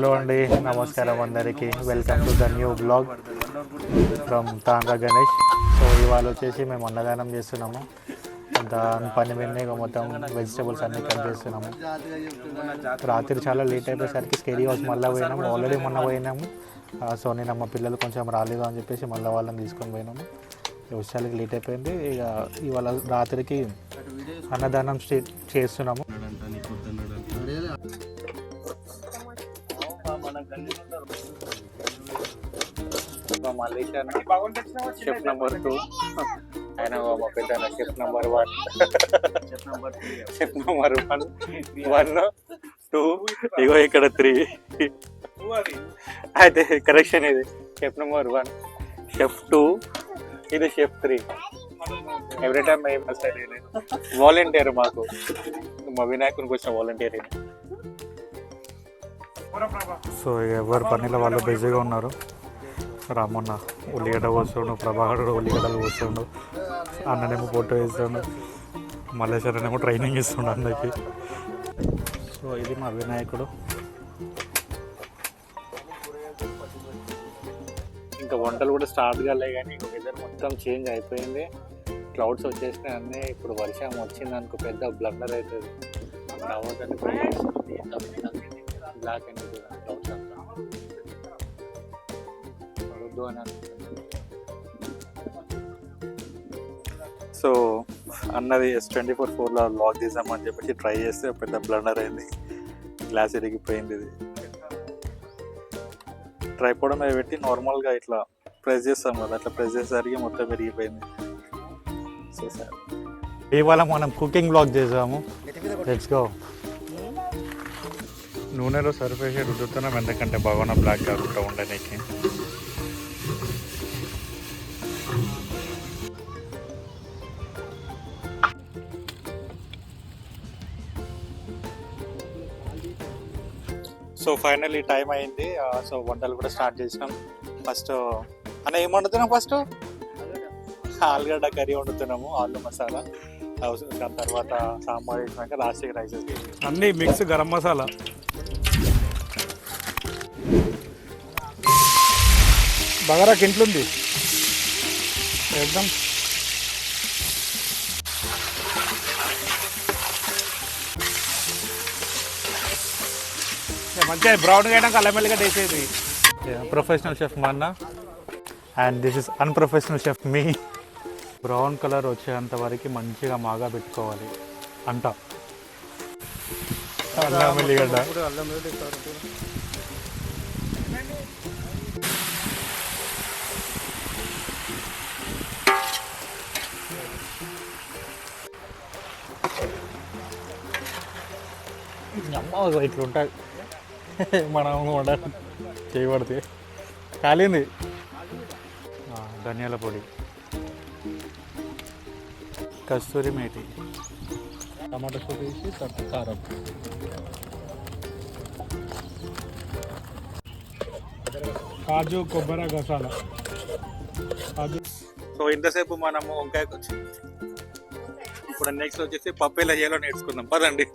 Hello అండి నమస్కారం అందరికీ. Welcome to the new blog from Tandra Ganesh so ఇవాళ వచ్చేసి మేము అన్నదానం చేస్తున్నాము. దాని పని మీద ఇక మొత్తం వెజిటబుల్స్ అన్నీ కట్ చేస్తున్నాము. రాత్రి చాలా లేట్ అయిపోయేసరికి స్కేరీ హౌస్ మళ్ళీ పోయినాము. ఆల్రెడీ మొన్న పోయినాము. సో నేను మా పిల్లలు కొంచెం రాలేదు అని చెప్పేసి మళ్ళీ వాళ్ళని తీసుకొని పోయినాము. వచ్చేసరికి లేట్ అయిపోయింది. ఇక ఇవాళ రాత్రికి అన్నదానం చేస్తున్నాము. Number two. ఆయన మా పెద్ద number one. Number one. One two ఇగో ఇక్కడ త్రీ. అయితే కరెక్షన్ ఇది. Chef number one chef two ఇది chef three every time volunteer మాకు. మా వినాయకునికి వచ్చిన వాలంటీర్ సో ఎవరు పనిలో వాళ్ళు బిజీగా ఉన్నారు. రామన్న ఉల్లిగడ్డ పోస్తుండు ప్రభాకరుడు ఉల్లిగడ్డలు పోస్తుండు అన్ననేమో ఫోటో వేస్తుండు మల్లేశ్వరనేమో ట్రైనింగ్ ఇస్తుండు అందరికి సో ఇది మా వినాయకుడు. ఇంకా వంటలు కూడా స్టార్ట్ కాలే కానీ వెదర్ మొత్తం చేంజ్ అయిపోయింది. క్లౌడ్స్ వచ్చేసినాయి అన్నీ. ఇప్పుడు వర్షం వచ్చింది అనుకో పెద్ద బ్లండర్ అవుతుంది. రావద్దని బ్లాక్ అండ్ క్లౌడ్స్ అంతా పడొద్దు అని సో అన్నది ఎస్ ట్వంటీ ఫోర్ ఫోర్లో లాక్ చేద్దామని చెప్పేసి ట్రై చేస్తే పెద్ద బ్లండర్ అయింది. గ్లాస్ ఇరిగిపోయింది ఇది. ట్రైపోవడం మీద పెట్టి నార్మల్గా ఇట్లా ప్రెస్ చేస్తాం కదా అట్లా ప్రెస్ చేసేసరికి మొత్తం విరిగిపోయింది సో సార్ ఇవాళ మనం కుకింగ్ బ్లాగ్ చేసాము. లెట్స్ గో నూనెలో సరిపోయే రుద్దుతున్నాం ఎందుకంటే బాగున్న బ్లాక్ కాకుండా ఉండడానికి సో ఫైనల్లీ టైం అయింది. సో వంటలు కూడా స్టార్ట్ చేసినాం. ఫస్ట్ అన్న ఏం వండుతున్నాం ఫస్ట్ ఆలుగడ్డ కర్రీ వండుతున్నాము ఆలు మసాలా. దాని తర్వాత సాంబార్ వేసినాక లాస్ట్కి రైస్ అన్ని మిక్స్ గరం మసాలా. బగారాకి ఇంట్లుంది. ఎగ్జామ్ మంచిగా బ్రౌన్ అయినాక అల్లం వెల్లిగడ్డ వేసేది. ప్రొఫెషనల్ షెఫ్ మా అన్న and this is unprofessional chef me brown colour వచ్చేంత వరకు మంచిగా మాగా పెట్టుకోవాలి. అంట. అల్లం ఎల్లిగడ్డ అమ్మ ఇట్లా ఉంటుంది మనం వండ చేయబడితే. కాలింది. ధనియాల పొడి. కస్తూరి మేటి టమాటా సూప్ వేసి తట్టు కారం. కాజు కొబ్బరి గసాల. కాజు. సో ఇంతసేపు మనము వంకాయకు వచ్చి ఇప్పుడు నెక్స్ట్ వచ్చేసి పప్పు ఎలా చేయాలో నేర్చుకుందాం. పదండి.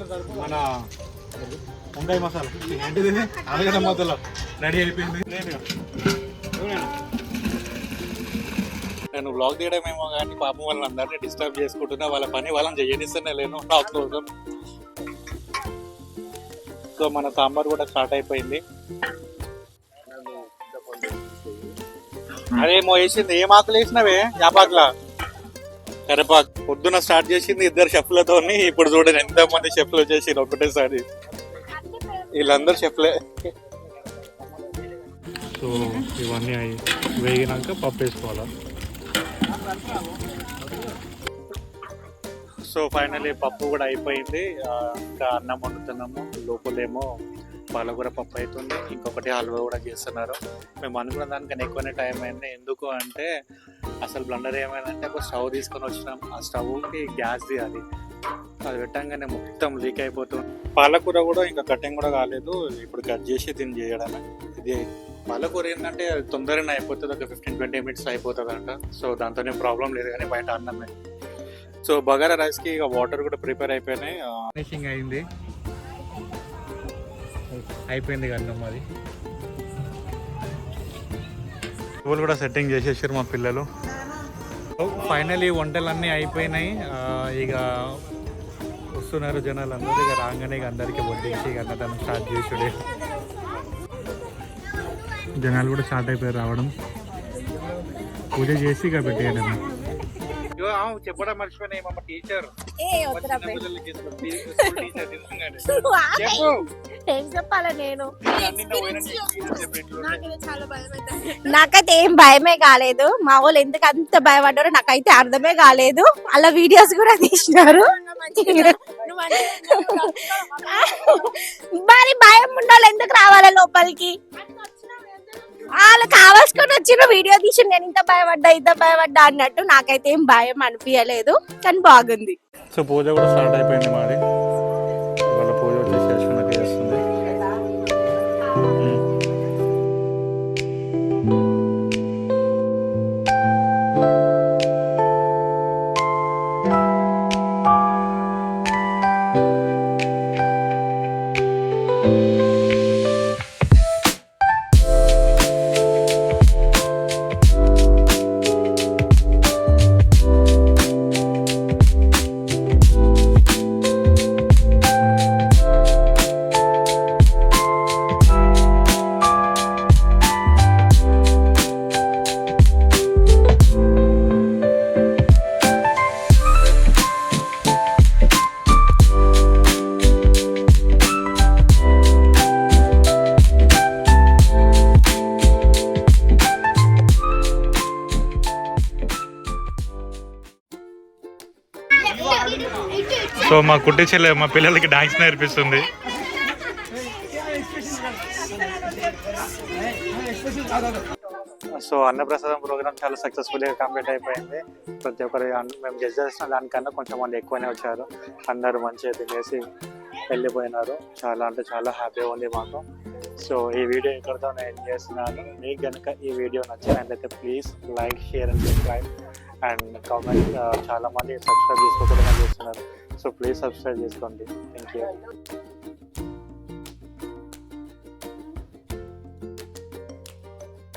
మన వంకాయ మసాలా. ఏంటిది? ఆలుగడ్డ మొదలు రెడీ అయిపోయింది. నేను బ్లాగ్ తీయడమేమో కానీ పాపం వాళ్ళని అందరినీ డిస్టర్బ్ చేసుకుంటున్నా. వాళ్ళ పని వాళ్ళని చేయనిస్తేనే లేను. నా కోసం. సో మన సాంబార్ కూడా స్టార్ట్ అయిపోయింది. అరే మో వేసింది ఏం ఆకులు వేసినవే? యాపాకులా కరిపాకు పొద్దున స్టార్ట్ చేసింది ఇద్దరు షెఫ్లతో ఇప్పుడు చూడండి ఎంత మంది షెఫ్లు వచ్చేసి ఒకటేసారి. వీళ్ళందరూ షెఫ్లే. సో ఇవన్నీ అయి వేగినాక పప్పు వేసుకోవాలా? సో ఫైనల్లీ పప్పు కూడా అయిపోయింది. ఇంకా అన్నం వండుతున్నాము. లోపలేమో పాలకూర పప్పు అవుతుంది ఇంకొకటి హల్వా కూడా చేస్తున్నారు. మేము అనుకున్న దానికన్నా ఎక్కువనే టైం అయింది. ఎందుకు అంటే అసలు బ్లండర్ ఏమైందంటే ఒక స్టవ్ తీసుకొని వచ్చినాం. ఆ స్టవ్కి గ్యాస్ తీయాలి. అది పెట్టంగానే మొత్తం లీక్ అయిపోతుంది పాలకూర కూడా ఇంకా కటింగ్ కూడా కాలేదు. ఇప్పుడు కట్ చేసి దీన్ని చేయడమే. ఇది పాలకూర ఏంటంటే అది తొందరగా అయిపోతుంది. ఒక ఫిఫ్టీన్ ట్వంటీ మినిట్స్ అయిపోతుంది అంట సో దాంతో ప్రాబ్లం లేదు కానీ బయట అన్నమే. సో బగారా రైస్కి ఇక వాటర్ కూడా ప్రిపేర్ అయిపోయినాయి. ఫినిషింగ్ అయింది. అయిపోయింది కదా మరి పువ్వులు కూడా సెట్టింగ్ చేసేసారు మా పిల్లలు. ఫైనలీ వంటలన్నీ అయిపోయినాయి. ఇక వస్తున్నారు జనాలు అందరూ ఇక రాగానే ఇక అందరికీ వడ్డించి ఇక అన్నదానం స్టార్ట్ చేసుడే. జనాలు కూడా స్టార్ట్ అయిపోయారు రావడం. పూజ చేసి ఇక పెట్టేయడం చెప్పడం మర్చిపోయినాయి మా టీచర్ ఏ చెప్పాలా నేను? నాకైతే ఏం భయమే కాలేదు. మా వాళ్ళు ఎందుకు అంత భయపడ్డారో నాకైతే అర్థమే కాలేదు. అలా వీడియోస్ కూడా తీసినారు. మరి భయం ఉండాలి ఎందుకు రావాలి లోపలికి? వాళ్ళు కావాల్సుకొని వచ్చిన వీడియో తీసి నేను ఇంత భయపడ్డా ఇంత భయపడ్డా అన్నట్టు నాకైతే ఏం భయం అనిపించలేదు కానీ బాగుంది. సో పూజ కూడా స్టార్ట్ అయిపోయింది మాది. సో మా కుట్టి చెల్లె మా పిల్లలకి డాన్స్ నేర్పిస్తుంది. సో అన్నప్రసాదం ప్రోగ్రామ్ చాలా సక్సెస్ఫుల్గా కంప్లీట్ అయిపోయింది. ప్రతి ఒక్కరు మేము జడ్జ్ చేసిన దానికన్నా కొంచెం మంది ఎక్కువనే వచ్చారు. అందరూ మంచిగా తినేసి వెళ్ళిపోయినారు. చాలా అంటే చాలా హ్యాపీగా ఉంది మాకు. సో ఈ వీడియో ఇక్కడితో నేను ఎండ్ చేస్తున్నాను. మీకు కనుక ఈ వీడియో నచ్చినట్లయితే please like share and subscribe and comment uh, చాలా మంది సబ్స్క్రైబ్ చేసుకోకుండా చేస్తున్నారు. సో ప్లీజ్ సబ్స్క్రైబ్ చేసుకోండి. Thank you